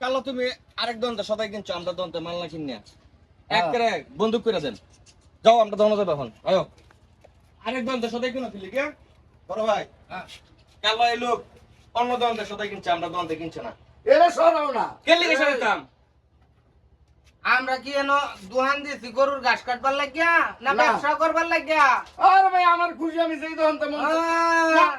কালো তুমি আরেক দন্তে সদাই কিনছো আমরা দন্তে মাল না কিনে। এক বন্দুক করে দেন। যাও আমরা দোনো যাব এখন। আয়ো। আরেক দন্তে সদাই কিনো ফেলি কে বড় ভাই কালো এই লোক অন্য দন্তে সদাই কিনছে আমরা দন্তে কিনছে না। এরা সরাও না। কে লিখে আমরা কি এনো দুহান দিছি গরুর ঘাস কাটবার লাগিয়া না। ব্যবসা করবার লাগিয়া? আরে ভাই আমার খুশি আমি সেই দোকান মন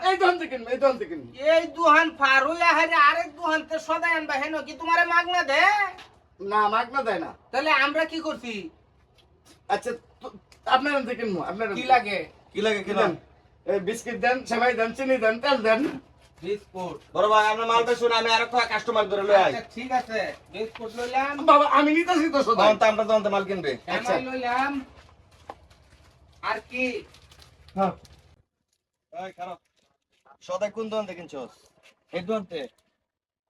এই দোকান থেকে এই দোকান থেকে এই দুহান পার হারে আরেক দুহান তে সদাই আনবা হেন কি তোমারে মাগনা দে? না মাগ দেয় না। তাহলে আমরা কি করছি? আচ্ছা আপনার থেকে আপনার কি লাগে? কি লাগে কি দেন? বিস্কিট দেন সেমাই দেন চিনি দেন তেল দেন। বড় ভাই আমরা মাল বেশুন আমি আরেক কাস্টমার ধরে লই আই আচ্ছা, ঠিক আছে। বিস্কুট লইলাম। বাবা আমি নিতেছি তো সদা তো আমরা দন্তে মাল কিনবে। আচ্ছা। লইলাম। আর কি? হ্যাঁ। এই খারাপ। সদাই কোন দন্তে কিনছস? এই দন্তে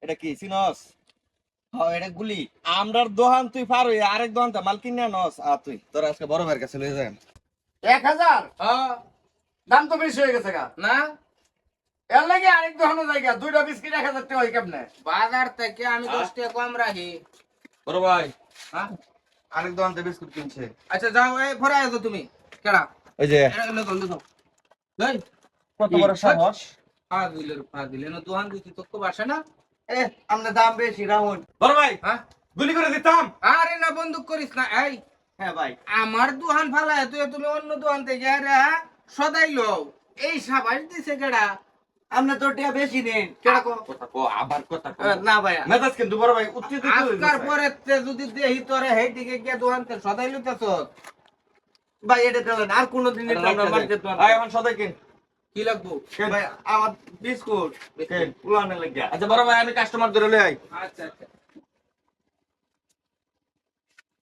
এটা কি সিনস হ্যাঁ এটা গুলি। আমরার দোহান তুই পার হই আরেক দোহানতে মাল কিনে নস আ তুই। তোর আজকে বড় ভাইয়ের কাছে লই যাই। এক হাজার? হ্যাঁ। দাম তো বেশি হয়ে গেছে গা। না? এর লাগে আরেক দোকানে জায়গা দুইটা বিস্কিট এক হাজার টাকা হয় কেমনে? বাজার থেকে আমি দশ টাকা কম রাখি। বড় ভাই। হ্যাঁ? আরেক দোহানতে বিস্কুট কিনছে। আচ্ছা যাও এই ভরে আছো তুমি। কেডা? ওই যে। কত বড় সাহস? পা দিলে পা দিলে। না দুহান দিছি তো খুব আসে না? এ আমরা দাম বেশি রাহুল। বড় ভাই হ্যাঁ? গুলি করে দিতাম। আরে না বন্দুক করিস না এই। হ্যাঁ ভাই। আমার দোকান ফালায় তুই তুমি অন্য দোকান থেকে আরে সদাই লো এই সাবাস দিছে কেডা? আমরা তো টিয়া বেশি নেন কেডা কো? কথা কো আবার কথা কো। না ভাই মেজাজ কিন্তু বড় ভাই আজকার পরে যদি দেহি তোরে হেই দিকে গিয়ে দোকান তে সদাই লইতেছ? ভাই এটা চলেন আর কোনোদিন এটা। এখন সদাই কিন কি লাগবো? ভাই আমার বিস্কুট লাগিয়া আচ্ছা বড় ভাই আমি কাস্টমার ধরে লই আচ্ছা আচ্ছা।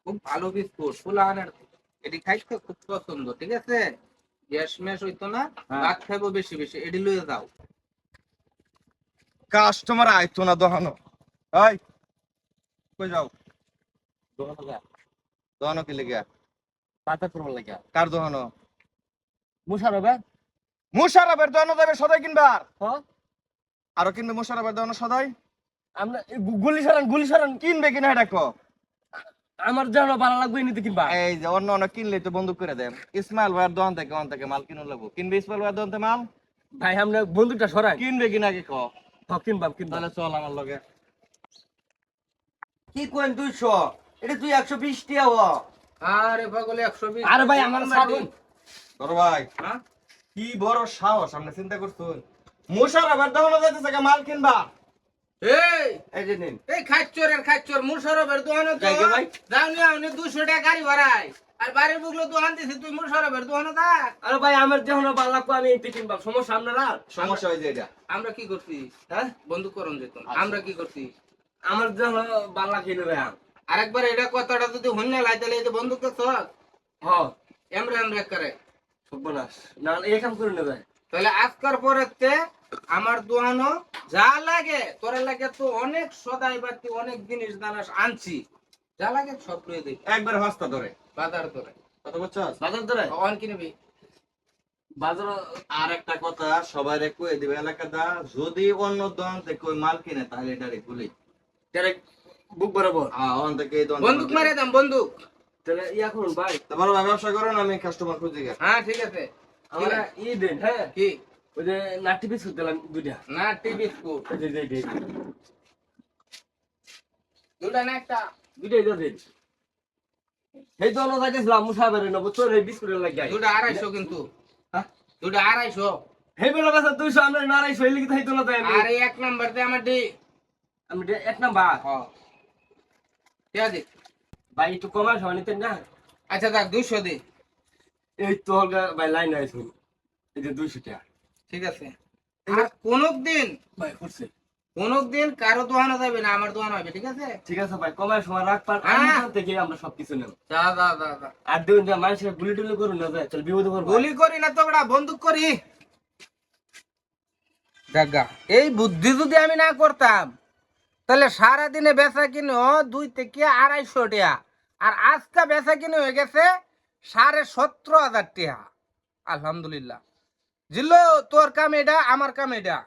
খুব ভালো বিস্কুট এটি খাইতে খুব পছন্দ ঠিক আছে? গ্যাস ম্যাশ হইতো না হ্যাঁ। ভাত খাইবো বেশি বেশি। এটি লইয়ে যাও। কাস্টমার আইতো না দোহানো। এই কই যাও? দোকানে যা দোহানো কি লেগে? বাজার করবার লাগিয়া কার দোহানো? মুশারফে মুশারফের দোহানো যাবে সদাই কিনবার। হ্যাঁ। আরও কিনবে মুশারফের দোহানো সদাই? আমরা গুলি সারান গুলি সারান। কিনবে কিনা এটা কো? আমার জানো ভালো লাগবে নিতে কিনবা। এই যে অন্য অন্য কিনলে তো বন্ধ করে দেন। ইসমাইল ভাইয়ের দোকান থেকে ওখান থেকে মাল কিনে লাগবো। কিনবে ইসমাইল ভাইয়ের দোকান থেকে মাল? ভাই আমরা বন্দুকটা সরাই। কিনবে কিনা কি কো? হ্যাঁ, কিনবা কিনবা তাহলে চল আমার লগে। কি কোন দুইশো এটা তুই একশো বিশ টিয়া আরে পাগলে একশো বিশ। আরে ভাই আমার ছাড়ুন ভাই। হ্যাঁ? কি বড় সাহস আপনি চিন্তা করছেন মুশারফের দোকানে যাইতেছে মাল কিনবা। এই! এই যে নিন। এই খাচ্চরের খাচ্চর মুশারফের দোকানে তো যাই গে ভাই। যাও নিয়ে আউনি দুশো টাকা গাড়ি আর বাড়ির বুকলো দোকান দিছি তুই মুশারফের দোকানে থাক আরে ভাই আমার যখন ভালো লাগবে আমি কিনবা সমস্যা আপনারা সমস্যা হয়েছে এটা। আমরা কি করছি? হ্যাঁ? বন্ধু করণ যেত আচ্ছা। আমরা কি করছি? আমার যখন ভালো লাগে নেবে আরেকবার এটা কথাটা যদি হন্য লাই তাহলে এই যে বন্দুক তো চক হ্যাঁ এমরে এমরে করে। সর্বনাশ না এই কাম করে নেবে। তাহলে আজকার পরেতে আমার দোয়ানো যা লাগে তোরা লাগে তো অনেক সদাই বাতি অনেক জিনিস দানাস আনছি। যা লাগে সব লয়ে দিই একবার হস্তা ধরে। বাজার তোরে কত বুঝছস বাজার ধরে? অন কিনবি বাজার আর একটা কথা সবাই কয়ে দিবে এলাকাটা যদি অন্য দোকান থেকে ওই মাল কিনে তাহলে এটা গুলি ডাইরেক্ট বুক বরাবর। হ্যাঁ থেকে বন্দুক মারে দাম বন্দুক। তাহলে ইয়া করুন ভাই। তারপর ব্যবসা করুন আমি কাস্টমার খুঁজে গেছি। হ্যাঁ ঠিক আছে। আমার ই দেন। হ্যাঁ। কি? ওই যে নাটি বিস্কুট দিলাম দুইটা। না টিভি স্কুল এই যে, এই যে, এই যে। দুটা না একটা? দুইটাই দিয়ে দেন। এই তো আমরা যাইতেছিলাম মুসাফের নেব তোর এই বিস্কুটের লাগে দুটা আড়াইশো কিন্তু। হ্যাঁ? দুটা আড়াইশো। এই বেলা বাসা দুইশো আমরা নারাইশো এই লিখে থাইতো না তাই আর এক নাম্বার দিয়ে আমার ডি আমি এক নাম্বার। হ্যাঁ ঠিক আছে ভাই একটু কমাস তাই না? আচ্ছা দেখ দুইশো দি। এই তো হলকা ভাই লাইন আছে এই যে দুইশো টাকা। ঠিক আছে। আর কোনো দিন ভাই করছে কোনো দিন কারও দোকানে যাবে না আমার দোকান হবে ঠিক আছে? ঠিক আছে ভাই কমায় সময় রাখ হ্যাঁ। আমি থেকে আমরা সবকিছু নেব। যা যা যা যা। আর দেখুন যে মানুষের গুলি টুলি করুন না যায় চল বিপদ করব গুলি করি না তো বড়া বন্দুক করি। এই বুদ্ধি যদি আমি না করতাম তাহলে সারা দিনে বেচা কিনে দুই থেকে আড়াইশো টাকা। আর আজটা বেচা কিনে হয়ে গেছে সাড়ে সতেরো হাজার টাকা। আলহামদুলিল্লাহ। জিল্লো, তোর কাম এটা, আমার কাম এটা।